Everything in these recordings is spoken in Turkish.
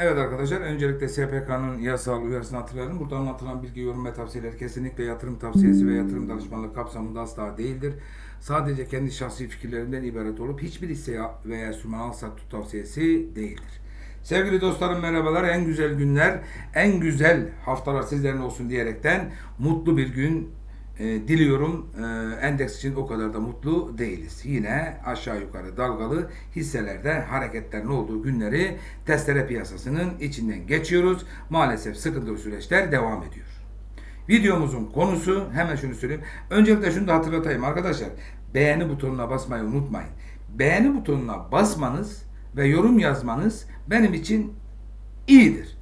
Evet arkadaşlar, öncelikle SPK'nın yasal uyarısını hatırlayalım. Burada anlatılan bilgi, yorum ve tavsiyeler kesinlikle yatırım tavsiyesi ve yatırım danışmanlığı kapsamında asla değildir. Sadece kendi şahsi fikirlerinden ibaret olup hiçbir hisse veya enstrüman al sat tut tavsiyesi değildir. Sevgili dostlarım merhabalar. En güzel günler, en güzel haftalar sizlerin olsun diyerekten mutlu bir gün e, diliyorum. E, endeks için o kadar da mutlu değiliz. Yine aşağı yukarı dalgalı hisselerde hareketlerin olduğu günleri testere piyasasının içinden geçiyoruz. Maalesef sıkıntılı süreçler devam ediyor. Videomuzun konusu hemen şunu söyleyeyim. Öncelikle şunu da hatırlatayım arkadaşlar. Beğeni butonuna basmayı unutmayın. Beğeni butonuna basmanız ve yorum yazmanız benim için iyidir.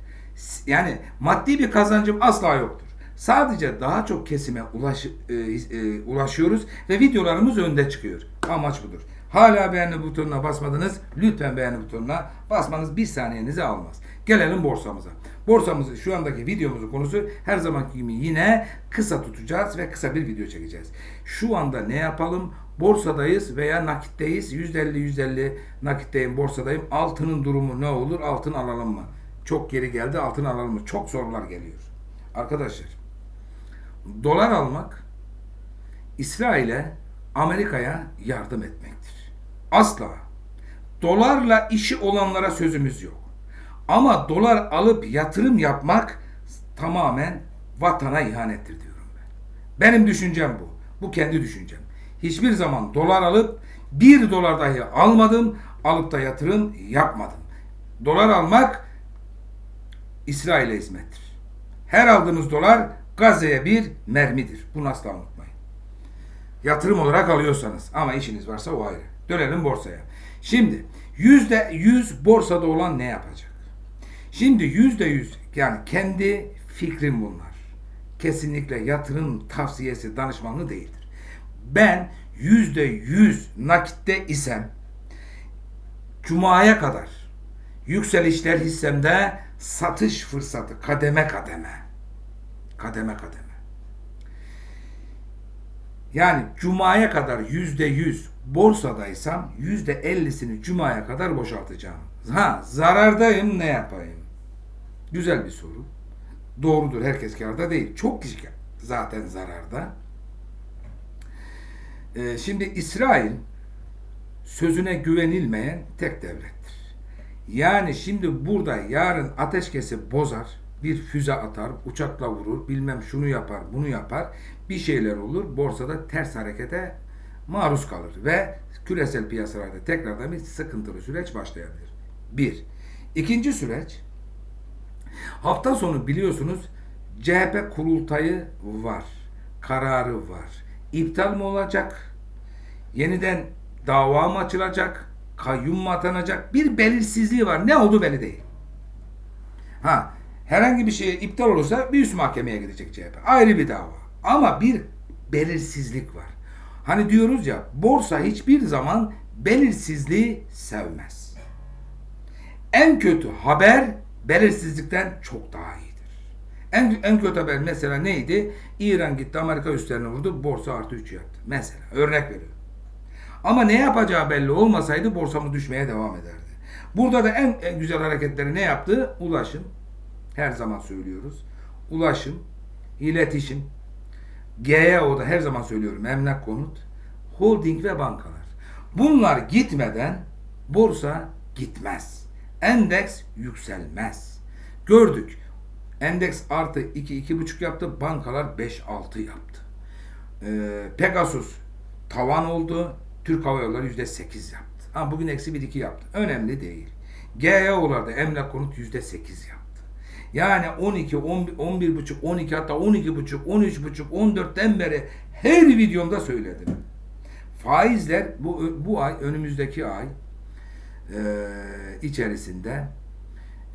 Yani maddi bir kazancım asla yoktur. Sadece daha çok kesime ulaş, e, e, ulaşıyoruz ve videolarımız önde çıkıyor. Amaç budur. Hala beğeni butonuna basmadınız. Lütfen beğeni butonuna basmanız bir saniyenizi almaz. Gelelim borsamıza. Borsamızı şu andaki videomuzun konusu her zamanki gibi yine kısa tutacağız ve kısa bir video çekeceğiz. Şu anda ne yapalım? Borsadayız veya nakitteyiz. %50 %50 nakitteyim, borsadayım. Altının durumu ne olur? Altın alalım mı? Çok geri geldi. Altın alalım mı? Çok sorular geliyor. Arkadaşlar dolar almak İsrail'e Amerika'ya yardım etmektir. Asla. Dolarla işi olanlara sözümüz yok. Ama dolar alıp yatırım yapmak tamamen vatana ihanettir diyorum ben. Benim düşüncem bu. Bu kendi düşüncem. Hiçbir zaman dolar alıp bir dolar dahi almadım, alıp da yatırım yapmadım. Dolar almak İsrail'e hizmettir. Her aldığınız dolar Gazze'ye bir mermidir. Bunu asla unutmayın. Yatırım olarak alıyorsanız ama işiniz varsa o ayrı. Dönelim borsaya. Şimdi yüzde yüz borsada olan ne yapacak? Şimdi yüzde yüz yani kendi fikrim bunlar. Kesinlikle yatırım tavsiyesi danışmanlığı değildir. Ben yüzde yüz nakitte isem Cuma'ya kadar yükselişler hissemde satış fırsatı kademe kademe kademe kademe. Yani Cuma'ya kadar yüzde yüz borsadaysam yüzde ellisini Cuma'ya kadar boşaltacağım. Ha zarardayım ne yapayım? Güzel bir soru. Doğrudur herkes karda değil. Çok kişi zaten zararda. Ee, şimdi İsrail sözüne güvenilmeyen tek devlettir. Yani şimdi burada yarın ateşkesi bozar bir füze atar, uçakla vurur, bilmem şunu yapar, bunu yapar. Bir şeyler olur. Borsada ters harekete maruz kalır ve küresel piyasalarda tekrardan bir sıkıntılı süreç başlayabilir. Bir. İkinci süreç hafta sonu biliyorsunuz CHP kurultayı var. Kararı var. İptal mi olacak? Yeniden dava mı açılacak? Kayyum mu atanacak? Bir belirsizliği var. Ne oldu belli değil. Ha, herhangi bir şey iptal olursa bir üst mahkemeye gidecek CHP. Ayrı bir dava. Ama bir belirsizlik var. Hani diyoruz ya borsa hiçbir zaman belirsizliği sevmez. En kötü haber belirsizlikten çok daha iyidir. En, en kötü haber mesela neydi? İran gitti Amerika üstlerine vurdu. Borsa artı 3 yaptı. Mesela örnek veriyorum. Ama ne yapacağı belli olmasaydı borsamız düşmeye devam ederdi. Burada da en, en güzel hareketleri ne yaptı? Ulaşım, her zaman söylüyoruz. Ulaşım, iletişim, GEO'da her zaman söylüyorum emlak konut, holding ve bankalar. Bunlar gitmeden borsa gitmez. Endeks yükselmez. Gördük. Endeks artı 2-2,5 yaptı. Bankalar 5-6 yaptı. Ee, Pegasus tavan oldu. Türk Hava Yolları %8 yaptı. Ha, bugün eksi 1-2 yaptı. Önemli değil. GEO'larda emlak konut %8 yaptı. Yani 12, 11, 11 buçuk, 12 hatta 12 buçuk, 13 buçuk, 14'ten beri her videomda söyledim. Faizler bu bu ay önümüzdeki ay e, içerisinde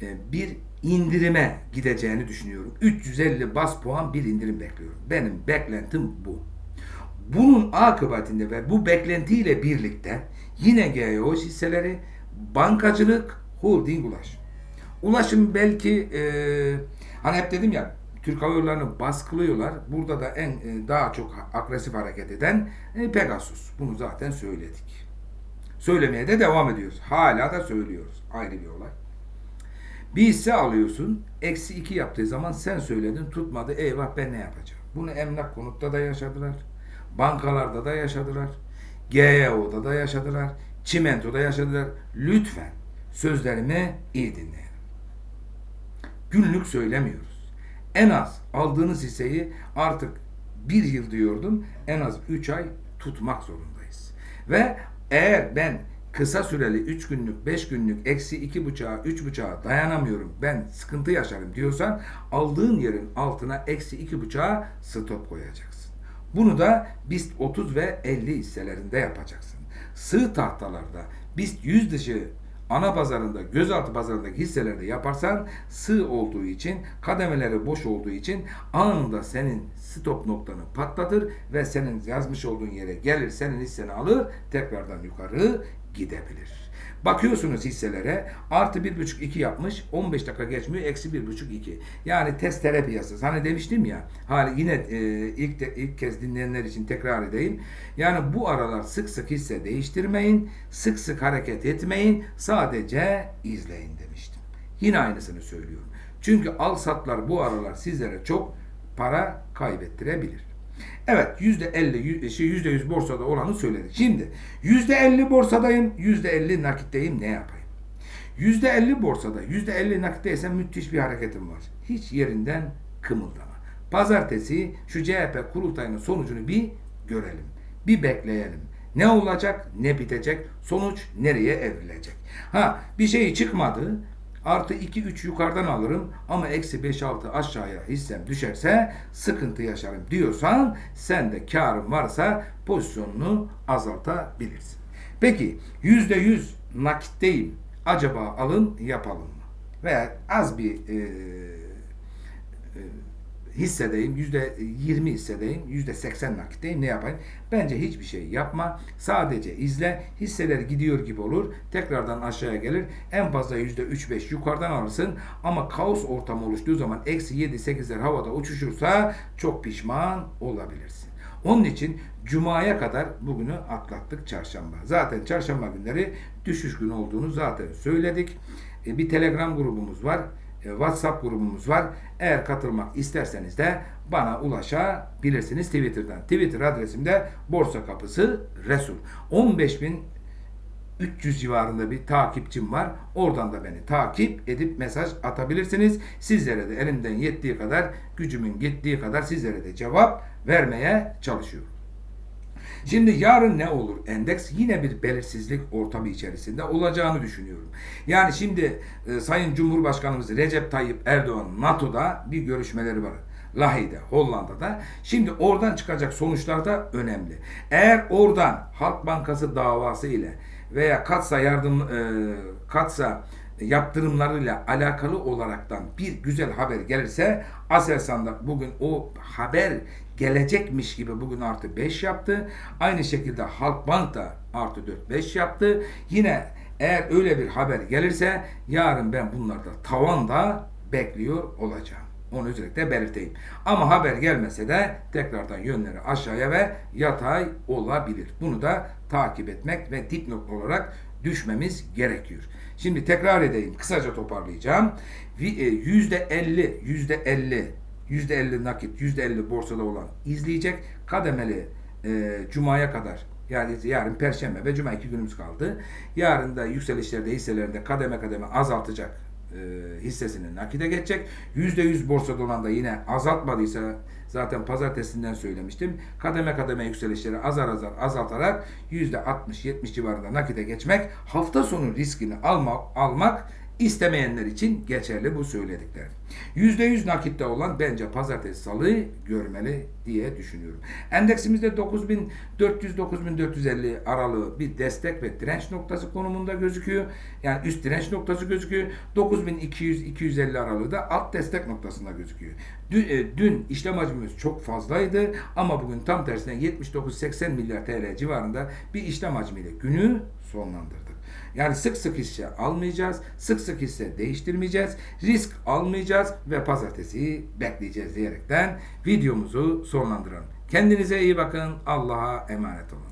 e, bir indirime gideceğini düşünüyorum. 350 bas puan bir indirim bekliyorum. Benim beklentim bu. Bunun akıbetinde ve bu beklentiyle birlikte yine GEO hisseleri, bankacılık, holding ulaşım. Ulaşım belki e, hani hep dedim ya Türk Hava Yolları'nı baskılıyorlar. Burada da en e, daha çok agresif hareket eden e, Pegasus. Bunu zaten söyledik. Söylemeye de devam ediyoruz. Hala da söylüyoruz. Ayrı bir olay. Bir hisse alıyorsun. Eksi 2 yaptığı zaman sen söyledin tutmadı. Eyvah ben ne yapacağım? Bunu emlak konutta da yaşadılar. Bankalarda da yaşadılar. GEO'da da yaşadılar. Çimento'da yaşadılar. Lütfen sözlerimi iyi dinleyin. Günlük söylemiyoruz. En az aldığınız hisseyi artık bir yıl diyordum en az 3 ay tutmak zorundayız. Ve eğer ben kısa süreli 3 günlük 5 günlük eksi 2.5'a 3.5'a dayanamıyorum ben sıkıntı yaşarım diyorsan aldığın yerin altına eksi 2.5'a stop koyacaksın. Bunu da BIST 30 ve 50 hisselerinde yapacaksın. Sığ tahtalarda BIST 100 dışı ana pazarında, gözaltı pazarındaki hisselerde yaparsan sığ olduğu için, kademeleri boş olduğu için anında senin stop noktanı patlatır ve senin yazmış olduğun yere gelir, senin hisseni alır, tekrardan yukarı gidebilir. Bakıyorsunuz hisselere artı 1.5-2 yapmış 15 dakika geçmiyor eksi 1.5-2. Yani testere piyasası. Hani demiştim ya hali yine e, ilk de, ilk kez dinleyenler için tekrar edeyim. Yani bu aralar sık sık hisse değiştirmeyin. Sık sık hareket etmeyin. Sadece izleyin demiştim. Yine aynısını söylüyorum. Çünkü al satlar bu aralar sizlere çok para kaybettirebilir. Evet yüzde elli, şey yüzde yüz borsada olanı söyledik. Şimdi yüzde elli borsadayım, yüzde elli nakitteyim ne yapayım? Yüzde elli borsada, yüzde elli nakitteysem müthiş bir hareketim var. Hiç yerinden kımıldama. Pazartesi şu CHP kurultayının sonucunu bir görelim. Bir bekleyelim. Ne olacak, ne bitecek, sonuç nereye evrilecek? Ha bir şey çıkmadı, Artı 2-3 yukarıdan alırım ama eksi 5-6 aşağıya hissem düşerse sıkıntı yaşarım diyorsan sen de karın varsa pozisyonunu azaltabilirsin. Peki %100 nakitteyim. Acaba alın yapalım mı? Veya az bir e, e, hissedeyim, yüzde 20 hissedeyim, yüzde 80 nakitteyim ne yapayım? Bence hiçbir şey yapma. Sadece izle. Hisseler gidiyor gibi olur. Tekrardan aşağıya gelir. En fazla yüzde 3-5 yukarıdan alırsın. Ama kaos ortamı oluştuğu zaman eksi 7-8'ler havada uçuşursa çok pişman olabilirsin. Onun için Cuma'ya kadar bugünü atlattık çarşamba. Zaten çarşamba günleri düşüş günü olduğunu zaten söyledik. E, Bir Telegram grubumuz var. E, WhatsApp grubumuz var. Eğer katılmak isterseniz de bana ulaşabilirsiniz Twitter'dan. Twitter adresim de Borsa Kapısı Resul. 15.000 300 civarında bir takipçim var. Oradan da beni takip edip mesaj atabilirsiniz. Sizlere de elimden yettiği kadar, gücümün gittiği kadar sizlere de cevap vermeye çalışıyorum. Şimdi yarın ne olur? Endeks yine bir belirsizlik ortamı içerisinde olacağını düşünüyorum. Yani şimdi e, Sayın Cumhurbaşkanımız Recep Tayyip Erdoğan NATO'da bir görüşmeleri var. Lahey'de, Hollanda'da. Şimdi oradan çıkacak sonuçlar da önemli. Eğer oradan Halk Bankası davası ile veya Katsa yardım e, Katsa yaptırımlarıyla alakalı olaraktan bir güzel haber gelirse Aselsan'da bugün o haber gelecekmiş gibi bugün artı 5 yaptı. Aynı şekilde Halkbank da artı 4-5 yaptı. Yine eğer öyle bir haber gelirse yarın ben bunlarda tavanda bekliyor olacağım. Onu özellikle belirteyim. Ama haber gelmese de tekrardan yönleri aşağıya ve yatay olabilir. Bunu da takip etmek ve dipnot olarak düşmemiz gerekiyor. Şimdi tekrar edeyim. Kısaca toparlayacağım. Yüzde elli, yüzde elli, yüzde elli nakit, yüzde elli borsada olan izleyecek. Kademeli e, Cuma'ya kadar yani yarın Perşembe ve Cuma iki günümüz kaldı. Yarın da yükselişlerde hisselerinde kademe kademe azaltacak e, hissesini nakide geçecek. %100 borsada olan da yine azaltmadıysa zaten pazartesinden söylemiştim. Kademe kademe yükselişleri azar azar azaltarak %60-70 civarında nakide geçmek hafta sonu riskini alma, almak istemeyenler için geçerli bu söylediklerim. %100 nakitte olan bence pazartesi salı görmeli diye düşünüyorum. Endeksimizde 9400-9450 aralığı bir destek ve direnç noktası konumunda gözüküyor. Yani üst direnç noktası gözüküyor. 9200-250 aralığı da alt destek noktasında gözüküyor. Dün, e, dün işlem hacmimiz çok fazlaydı ama bugün tam tersine 79-80 milyar TL civarında bir işlem hacmiyle günü sonlandırdık. Yani sık sık hisse almayacağız, sık sık hisse değiştirmeyeceğiz, risk almayacağız ve pazartesi bekleyeceğiz diyerekten videomuzu sonlandıralım. Kendinize iyi bakın, Allah'a emanet olun.